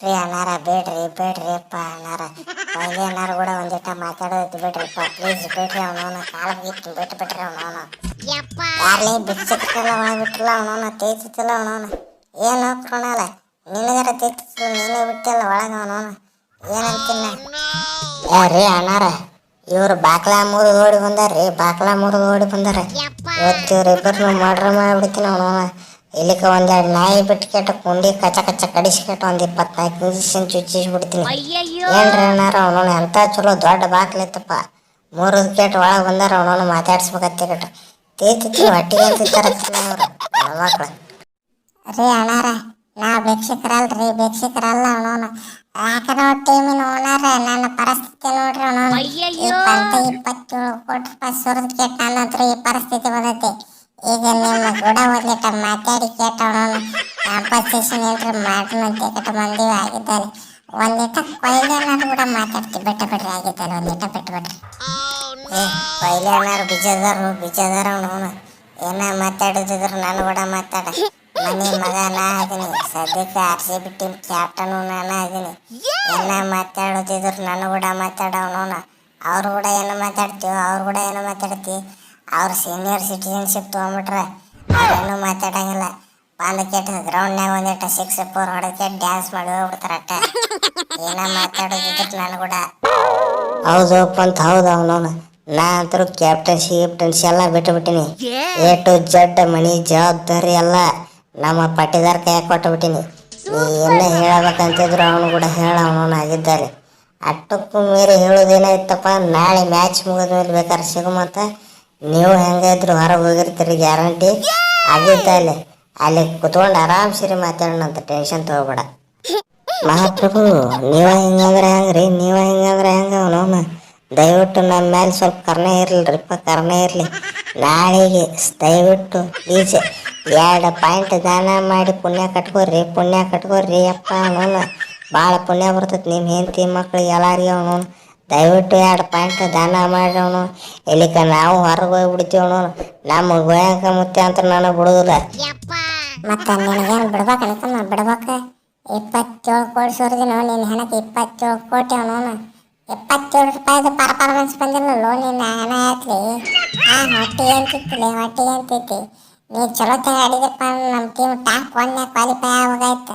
ರೀ ಅಣ್ಣಾರ ಬೇಡ್ರಿ ಬೇಡ್ರಿ ಅಪ್ಪ ಅಣ್ಣಾರ ಪೈಲೆ ಅಣ್ಣಾರ ಕೂಡ ಒಂದಿಟ್ಟ ಮಾತಾಡೋದು ಬಿಡ್ರಿಪ್ಪ ಪ್ಲೀಸ್ ಬಿಡ್ರಿ ಅವನವನ ಕಾಲ ಬಿಟ್ಟು ಬಿಟ್ಟು ಬಿಟ್ರಿ ಅವನವನ ಯಾರ್ಲೇ ಬಿಚ್ಚಿಟ್ಟಿಲ್ಲ ಒಳಗೆ ಬಿಟ್ಟಿಲ್ಲ ಅವನವನ ತೇತಿತ್ತಿಲ್ಲ ಅವನವನ ಏನು ಕ್ರೋಣಾಲ ನಿನಗರ ತೇತಿತ್ತಿಲ್ಲ ನೀನೇ ಬಿಟ್ಟಿಲ್ಲ ಒಳಗೆ ಅವನವನ ಏನಂತಿನ್ನ ಏ ರೀ ಅಣ್ಣಾರ ಇವ್ರು ಬಾಕ್ಲ ಮುರಿದು ಓಡಿ ಬಂದಾರ್ರಿ ಬಾಕ್ಲ ಮುರಿದು ಓಡಿ ಬಂದಾರ ಇವತ್ತು ಇವ್ರಿಬ್ಬರನ್ನು ಮರ್ಡರ್ ಮಾಡಿಬಿಡ್ತೀನಿ ಅವನವನ ಇಲ್ಲಿಕ ಒಂದೆರಡು ನಾಯಿ ಬಿಟ್ಟು ಕೆಟ್ಟ ಕುಂಡಿ ಕಚ್ಚ ಕಚ್ಚ ಕಡಿಸಿ ಕೆಟ್ಟ ಒಂದು ಇಪ್ಪತ್ನಾಲ್ಕು ಇಂಜೆಕ್ಷನ್ ಚುಚ್ಚಿಸ್ಬಿಡ್ತೀನಿ ಏನ್ರಿ ಅಣ್ಣಾರ ಅವನವನ ಎಂತ ಚಲೋ ದೊಡ್ಡ ಬಾಕ್ಲಿತ್ತಪ್ಪ ಮೂರು ಕೆಟ್ಟ ಒಳಗೆ ಬಂದಾರ ಅವನು ಮಾತಾಡ್ಸ್ಬೇಕತ್ತೆ ಕೆಟ್ಟ. ತೇತಿತ್ತು ಹೊಟ್ಟಿಗೆ ಅವರು ಮಕ್ಕಳು ರೀ ಅಣ್ಣಾರ ನಾ ಭಿಕ್ಷಕರಲ್ರಿ ಭಿಕ್ಷಕರಲ್ಲ ಅವನು ಯಾಕರ ಟೀಮಿನ ಓನರ್ ನನ್ನ ಪರಿಸ್ಥಿತಿ ನೋಡ್ರಿ ಅವನು ಇಪ್ಪತ್ತ ಇಪ್ಪತ್ತೇಳು ಕೋಟಿ ರೂಪಾಯಿ ಸುರಿದ ಕೆಟ್ಟ ನನ್ನ ಈ ಪರಿಸ್ಥಿತಿ ಬಂದೈತಿ. ಈಗ ನಿಮ್ಮ ಗುಡ ಒಂದಿಟ ಮಾತಾಡಿ ಕೇಟ ಅವನವನ ಕಾಂಪನ್ಸೇಷನ್ ಏನ್ರಿ ಮಾಡ್ರಂತೆ ಕೆಟ್ಟ ಮಂದಿ ಆಗಿದ್ದಾರೆ. ಒಂದಿಟ ಕೊಯ್ಲಿ ಅನ್ನೋದು ಕೂಡ ಮಾತಾಡ್ತೀವಿ. ಬಿಟ್ಟ ಬಿಡ್ರಿ, ಆಗಿದ್ದಾರೆ. ಒಂದಿಟ ಬಿಟ್ಟು ಬಿಡ್ರಿ. ಏ, ಕೊಯ್ಲಿ ಅನ್ನೋರು ಬಿಜದವರು ಅವನು ಏನ ಮಾತಾಡೋದಿದ್ರು ನಾನು ಕೂಡ ಮಾತಾಡ. ಮನೆ ಮಗ ನಾ ಅದೀನಿ. ಸದ್ಯಕ್ಕೆ R C B team captain ನಾನು ಅದೀನಿ. ಏನ ಮಾತಾಡೋದಿದ್ರು ನಾನು ಕೂಡ ಮಾತಾಡೋಣ ಅವ್ರು ಕೂಡ ಏನು ಮಾತಾಡ್ತೀವಿ, ಅವ್ರು ಕೂಡ ಏನು ಮಾತಾಡ್ತಿ? ಅವ್ರು ಸೀನಿಯರ್ ಸಿಟಿಜನ್ಶಿಪ್ ತೊಗೊಂಬಿಟ್ರೆ ಅವ್ರೇನು ಮಾತಾಡಂಗಿಲ್ಲ. ಒಂದು ಕೆಟ್ಟ ಗ್ರೌಂಡ್ನಾಗ ಒಂದಿಟ್ಟ ಸಿಕ್ಸ್ ಫೋರ್ ಹೊಡೆದಕ್ಕೆ ಡ್ಯಾನ್ಸ್ ಮಾಡಿ ಹೋಗ್ಬಿಡ್ತಾರ ಅಟ್ಟ. ಏನ ಮಾತಾಡೋದಿದ್ರು ನಾನು ಕೂಡ. ಹೌದಪ್ಪ ಅಂತ ಹೌದು ಅವನವನು ನಾ ಅಂತರೂ ಕ್ಯಾಪ್ಟನ್ಸಿ ಕ್ಯಾಪ್ಟನ್ಸಿ ಎಲ್ಲ ಬಿಟ್ಟು ಬಿಟ್ಟಿನಿ ಎ ಟು ಜಡ್ ಮನಿ ಜವಾಬ್ದಾರಿ ಎಲ್ಲ ನಮ್ಮ ಪಟ್ಟಿದಾರ ಕೈ ಕೊಟ್ಟು ಬಿಟ್ಟಿನಿ ನೀ ಎಲ್ಲ ಹೇಳಬೇಕಂತಿದ್ರು ಅವನು ಕೂಡ ಹೇಳ ಅವನವನು ಆಗಿದ್ದಾರೆ ಅಟ್ಟಕ್ಕೂ ಮೀರಿ ಹೇಳೋದೇನಾಯ್ತಪ್ಪ ನಾಳೆ ಮ್ಯಾಚ್ ಮುಗಿದ ಮೇಲೆ ಬೇಕಾದ್ರೆ ಸಿಗುಮಂತ. ನೀವು ಹೆಂಗಿದ್ರು ಹೊರಗೆ ಹೋಗಿರ್ತೀರಿ ಗ್ಯಾರಂಟಿ ಆಗಿದ್ದ ಅಲ್ಲಿ. ಅಲ್ಲಿ ಕುತ್ಕೊಂಡು ಆರಾಮ್ಸಿರಿ ಮಾತಾಡೋಣಂತ ಟೆನ್ಷನ್ ತಗೋಬೇಡ. ಮಹಾಪ್ರಭು, ನೀವ ಹಿಂಗಂದ್ರೆ ಹೆಂಗ್ರಿ? ನೀವ ಹಿಂಗಂದ್ರೆ ಹೆಂಗ ಅವನೋಮ ದಯವಿಟ್ಟು ನಮ್ಮ ಮೇಲೆ ಸ್ವಲ್ಪ ಕರ್ಣೆ ಇರಲಿರಿಪ್ಪ ಕರ್ಣೆ ಇರಲಿ. ನಾಳೆಗೆ ದಯವಿಟ್ಟು ಪ್ಲೀಸ್ ಎರಡು ಪಾಯಿಂಟ್ ದಾನ ಮಾಡಿ ಪುಣ್ಯ ಕಟ್ಕೋರಿ ಪುಣ್ಯ ಕಟ್ಕೋರಿ ಅಪ್ಪ ಅವನು ಭಾಳ ಪುಣ್ಯ ಬರ್ತೈತಿ ನಿಮ್ಮ ಹೆಂಡತಿ ಮಕ್ಳಿಗೆ ಎಲ್ಲಾರಿಗೆ ಅವನವನು ದಯವಿಟ್ಟು ಎರಡು ಪಾಯಿಂಟ್ ದಾನ ಮಾಡೋಣ ಇಲ್ಲಿಕ ನಾವು ಹೊರಗೆ ಹೋಗ್ಬಿಡ್ತೀವಿ ಅವನು. ನಮ್ಮ ಗೋಯಂಕ ಮುತ್ತೆ ಅಂತ ನನಗೆ ಬಿಡುದಿಲ್ಲ. ಮತ್ತೆ ನಿನಗೇನು ಬಿಡ್ಬೇಕು ಅನ್ಕೊಂಡ ಬಿಡ್ಬೇಕು. ಇಪ್ಪತ್ತೇಳು ಕೋಟಿ ಸುರಿದಿನ ನಿನ್ನ ಹೆಣಕ್ಕೆ ಇಪ್ಪತ್ತೇಳು ಕೋಟಿ ಅವನು. ಇಪ್ಪತ್ತೇಳು ರೂಪಾಯಿದು ಪರ್ಫಾರ್ಮೆನ್ಸ್ ಲೋನ್ ನಿನ್ನ ಹಣ ಆಯ್ತ್ಲಿ ಆ ಹೊಟ್ಟೆ ಅಂತಿತ್ತಿಲ್ಲ ಹೊಟ್ಟೆ ಅಂತಿತ್ತು. ನೀ ಚಲೋ ತರ ಆಡಿದಪ್ಪ ನಮ್ಮ ಟೀಮ್ ಟಾಪ್ ಒನ್ನೇ ಕ್ವಾಲಿಫೈ ಆಗೋಗಾಯ್ತು.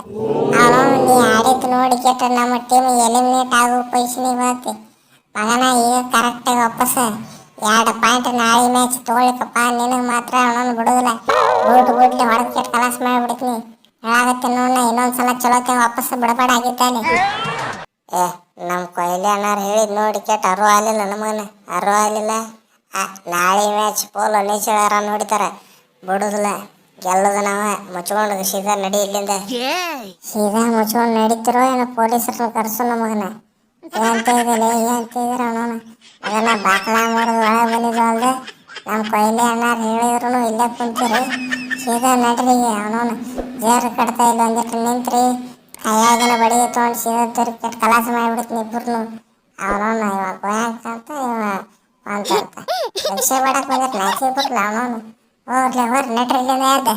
ಅವನು ನೀ ಆಡಿದ್ದು ನೋಡಿ ಕೇಟ್ರೆ ನಮ್ಮ ಟೀಮ್ ಎಲಿಮಿನೇಟ್ ಆಗೋ ಪೊಸಿಷನಿಗೆ ಬಂತು ಮಗನ ಈಗ ಕರೆಕ್ಟಾಗಿ ವಾಪಸ್ ಎರಡು ಪಾಯಿಂಟ್ ನಾಳೆ ಮ್ಯಾಚ್ ತೊಗೊಳಿಕಪ್ಪ ನಿನಗೆ ಮಾತ್ರ ಅವನನ್ನು ಬಿಡೋದಿಲ್ಲ. ಬೂಟ್ ಬೂಟ್ಲಿ ಹೊಡೆದು ಕೆಟ್ಟ ಕಲಾಸ ಮಾಡಿಬಿಡ್ತೀನಿ. ಹೇಳಾಗತ್ತೆ ನೋಡ ಇನ್ನೊಂದ್ಸಲ ಚಲೋತೆ ವಾಪಸ್ ಬಿಡಬೇಡ ಆಗಿದ್ದಾನೆ. ಏ ನಮ್ಮ ಕೊಯ್ಲಿ ಅಣ್ಣಾರು ಹೇಳಿದ್ ನೋಡಿ ಕೆಟ್ಟ ಅರು ಆಗಲಿಲ್ಲ ನಮಗನ. ಅರು ಆಗಲಿಲ್ಲ. ನಾಳೆ ಮ್ಯಾಚ್ ಪೋಲ್ ರನ್ ನೋಡಿತಾರ ಬಿಡುದಿಲ್ಲ. ಗೆಲ್ಲದ ನಾವ. ಮುಚ್ಕೊಂಡು ಸೀದಾ ನಡಿ ಇಲ್ಲಿಂದ. ಸೀದಾ ಮುಚ್ಕೊಂಡು ನಡೀತಿರೋ ಏನೋ ಪೊಲೀಸರನ್ನ ಕರ್ಸು ನಮಗನ. ಏನಂತ ಇದ್ದಲೆ ಏನಂತ ಇದ್ರ ಅವನು ಅದನ್ನ ಬಾಕಲ ಮಾಡೋದು ಒಳಗೆ ಬಂದಿದ್ದು ನಮ್ಮ ಕೊಯ್ಲಿ ಅಣ್ಣಾರು ಹೇಳಿದ್ರು ಇಲ್ಲೇ ಕುಂತೀರಿ ಸೀದಾ ನಡ್ರಿ ಅವನು ಜೇರು ಕಟ್ತಾ ಇಲ್ಲ ಒಂದಿಟ್ಟು ನಿಂತ್ರಿ ಕೈಯಾಗಿನ ಬಡಿ ತೊಗೊಂಡು ಸೀದಾ ತಿರುಗಿ ಕಲಾಸ ಮಾಡಿಬಿಡ್ತೀನಿ ಇಬ್ಬರನ್ನು ಅವನವನ ಇವ ಗೋಯಾಂಕ ಅಂತ ಇವ ಅಂತ ಭಿಕ್ಷೆ ಮಾಡಕ್ ಬಂದಿಟ್ಟು ನಾಚಿ ಬಿಟ್ಲ ಅವನವನು ಹೋಗ್ಲಿ ಹೋರ್ ನಡ್ರಿ ಇಲ್ಲಿಂದ ಯಾರ್ದೆ